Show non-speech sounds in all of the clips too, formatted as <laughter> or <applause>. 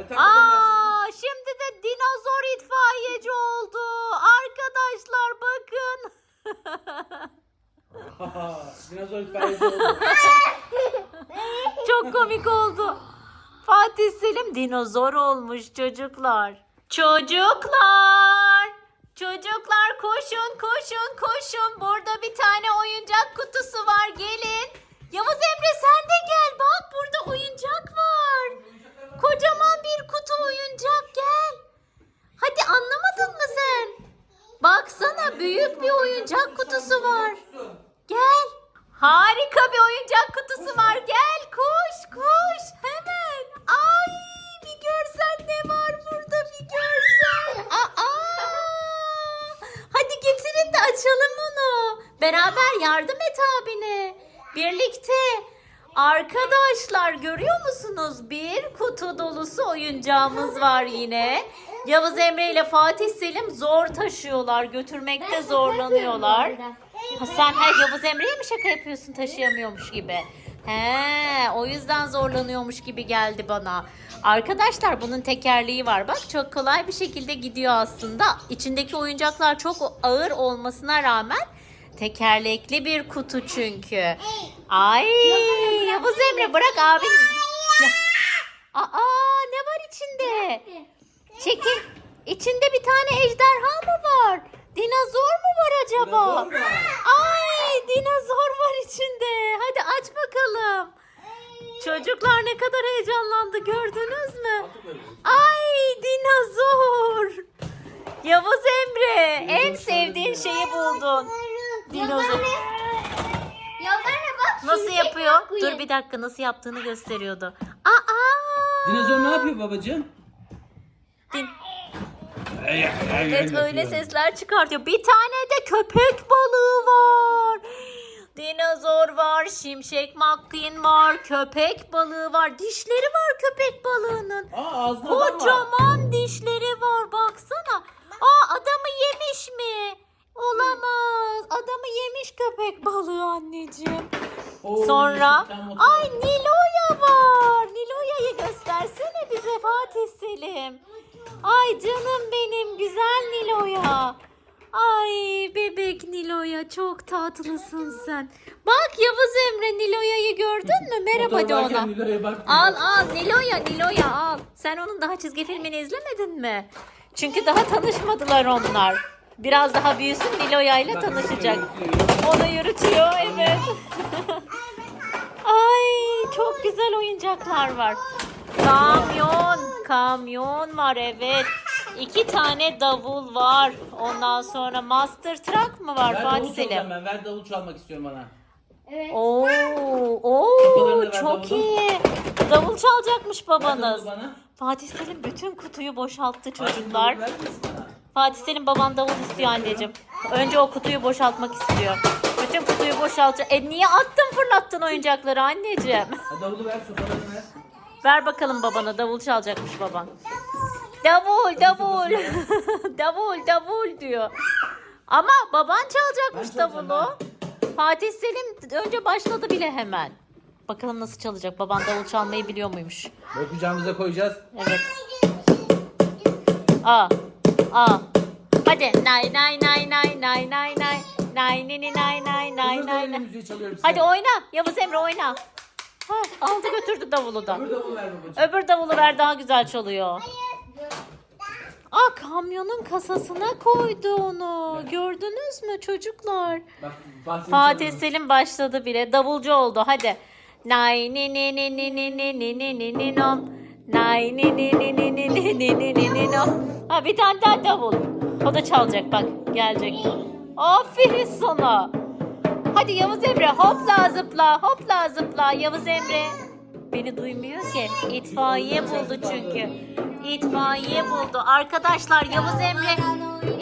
Hadi ben. Aa, şimdi de dinozor itfaiyeci oldu. Arkadaşlar bakın. <laughs> Dinozor itfaiyesi oldu. <laughs> Çok komik oldu. Fatih Selim dinozor olmuş çocuklar. Çocuklar. Çocuklar koşun koşun koşun. Burada bir tane oyuncak kutusu var gelin. Yavuz Emre sen de gel bak burada oyuncak var. Kocaman bir kutu oyuncak gel. Hadi anlamadın mı sen? Baksana büyük bir oyuncak kutusu var. Gel. Harika bir oyuncak kutusu var. Gel koş koş hemen. Ay bir görsen ne var burada bir görsen. Aa. Hadi getirin de açalım onu. Beraber yardım et abine. Birlikte. Arkadaşlar görüyor musunuz? Bir kutu dolusu oyuncağımız var yine. Yavuz Emre ile Fatih Selim zor taşıyorlar. Götürmekte zorlanıyorlar. Ha, sen her Yavuz Emre'ye mi şaka yapıyorsun taşıyamıyormuş gibi? He, o yüzden zorlanıyormuş gibi geldi bana. Arkadaşlar bunun tekerleği var. Bak çok kolay bir şekilde gidiyor aslında. İçindeki oyuncaklar çok ağır olmasına rağmen tekerlekli bir kutu çünkü. Ay Yavuz Emre bırak abin. Ya. Aa ne var içinde? Çekil. İçinde bir tane ejderha mı var? Dinozor mu var acaba? Dinozor var. Ay dinozor var içinde. Hadi aç bakalım. Çocuklar ne kadar heyecanlandı gördünüz mü? Ay dinozor. Yavuz Emre en sevdiğin şeyi buldun. Dinozor. Yazarına bak. Nasıl şimşek yapıyor? Dur bir dakika nasıl yaptığını gösteriyordu. Aa! Dinozor ne yapıyor babacığım? Din- Evet öyle sesler çıkartıyor. Bir tane de köpek balığı var. Dinozor var, şimşek McQueen var, köpek balığı var. Dişleri var köpek balığının. Aa var. Kocaman dişleri Selim. Ay canım benim güzel Niloya. Ay bebek Niloya çok tatlısın sen. Bak Yavuz Emre Niloya'yı gördün mü? Merhaba de ona. Al al Niloya Niloya al. Sen onun daha çizgi filmini izlemedin mi? Çünkü daha tanışmadılar onlar. Biraz daha büyüsün Niloya ile tanışacak. Onu yürütüyor evet. <laughs> Ay çok güzel oyuncaklar var. Kamyon, kamyon var evet. İki tane davul var. Ondan sonra master truck mı var Ver Fatih davul Selim? çalacağım ben. Ver davul çalmak istiyorum bana. Evet. Oo, oo Kafalarını ver çok davulun. iyi. Davul çalacakmış Ver babanız. bana. Fatih Selim bütün kutuyu boşalttı çocuklar. misin bana? Fatih Selim baban davul istiyor anneciğim. Önce o kutuyu boşaltmak istiyor. Bütün kutuyu boşaltacak. E niye attın fırlattın oyuncakları anneciğim? Ha, davulu ver sopalarını ver. Ver bakalım babana davul çalacakmış baban. Davul davul. <laughs> davul davul diyor. Ama baban çalacakmış davulu. Fatih Selim önce başladı bile hemen. Bakalım nasıl çalacak. Baban davul çalmayı biliyor muymuş? Böyle kucağımıza koyacağız. Evet. A. A. Hadi. Nay nay nay nay nay nay nay. Nay ni ni nay nay nay nay nay. Hadi oyna. Yavuz Emre oyna. Ha, aldı götürdü davulu da. Öbür davulu ver babacığım. Öbür davulu ver daha güzel çalıyor. Aa kamyonun kasasına koydu onu. Gördünüz mü çocuklar? Bak Fatih. Selim başladı bile. Davulcu oldu. Hadi. Nay ni ni ni ni ni ni ni ni ni ni nom. Nay ni ni ni ni ni ni ni ni ni ni nom. Ha bir tane daha davul. O da çalacak bak. Gelecek. Aferin sana. Hadi Yavuz Emre hopla zıpla hopla zıpla Yavuz Emre. Beni duymuyor ki. İtfaiye buldu çünkü. İtfaiye buldu. Arkadaşlar Yavuz Emre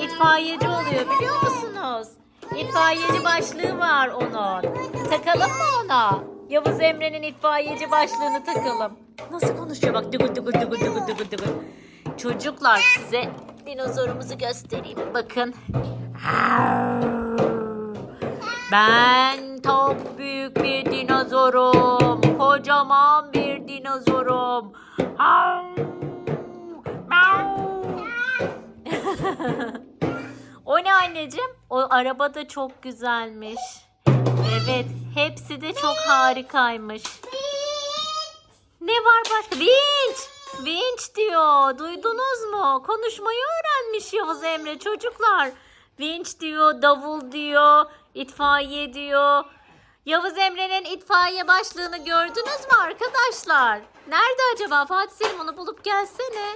itfaiyeci oluyor biliyor musunuz? İtfaiyeci başlığı var onun. Takalım mı ona? Yavuz Emre'nin itfaiyeci başlığını takalım. Nasıl konuşuyor bak dıgı dıgı dıgı dıgı dıgı dıgı. Çocuklar size dinozorumuzu göstereyim. Bakın. Ben çok büyük bir dinozorum. Kocaman bir dinozorum. <laughs> o ne anneciğim? O araba da çok güzelmiş. Evet, hepsi de çok harikaymış. Ne var başka? Vinç! Vinç diyor. Duydunuz mu? Konuşmayı öğrenmiş Yavuz Emre çocuklar. Vinç diyor, davul diyor, itfaiye diyor. Yavuz Emre'nin itfaiye başlığını gördünüz mü arkadaşlar? Nerede acaba? Fatih Selim onu bulup gelsene.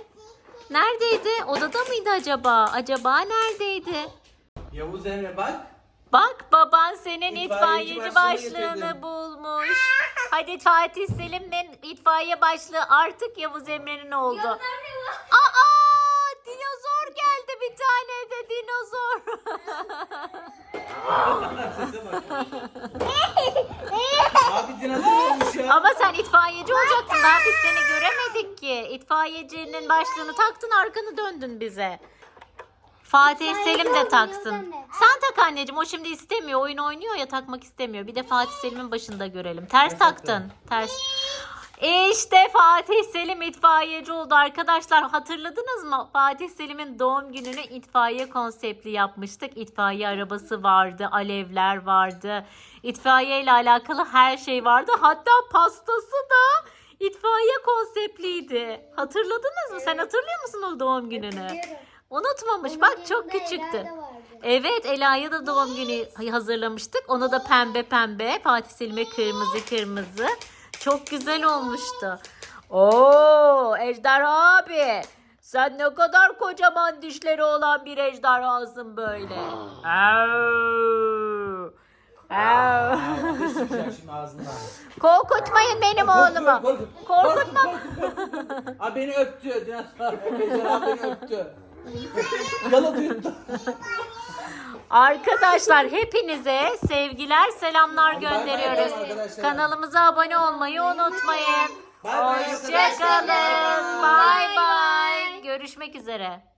Neredeydi? Odada mıydı acaba? Acaba neredeydi? Yavuz Emre bak. Bak baban senin İtfaiyeci itfaiyeci başlığını getirdim. bulmuş. Hadi Fatih Selim'in itfaiye başlığı artık Yavuz Emre'nin oldu. Yavuz Emre bak. Aa dinozor geldi bir tane de dinozor. <laughs> Abi dinozor olmuş ya. Ama sen itfaiyeci olacaktın daha biz seni göremedik ki. İtfaiyecinin başlığını taktın arkanı döndün bize. Fatih İtfaiyeci Selim de taksın. Sen tak anneciğim o şimdi istemiyor oyun oynuyor ya takmak istemiyor. Bir de Fatih Selim'in başında görelim. Ters taktın? Ters. İşte Fatih Selim itfaiyeci oldu arkadaşlar. Hatırladınız mı? Fatih Selim'in doğum gününü itfaiye konseptli yapmıştık. İtfaiye arabası vardı, alevler vardı. İtfaiye ile alakalı her şey vardı. Hatta pastası da itfaiye konseptliydi. Hatırladınız mı? Sen hatırlıyor musun o doğum gününü? Unutmamış. Onun Bak çok küçüktü. Evet Ela'ya da doğum günü hazırlamıştık. Ona da pembe pembe. Fatih Selim'e kırmızı kırmızı. Çok güzel olmuştu. Oo Ejderha abi. Sen ne kadar kocaman dişleri olan bir ejderhasın böyle. Au. Au. Şimdi ağzından. Korkutmayın benim oğlumu. Korkutma. Abi beni öptü. Dinozor. Ejderha beni öptü. Yaladı yuttu. Arkadaşlar hepinize sevgiler, selamlar gönderiyoruz. Kanalımıza abone olmayı unutmayın. Hoşçakalın. Bay bay. Görüşmek üzere.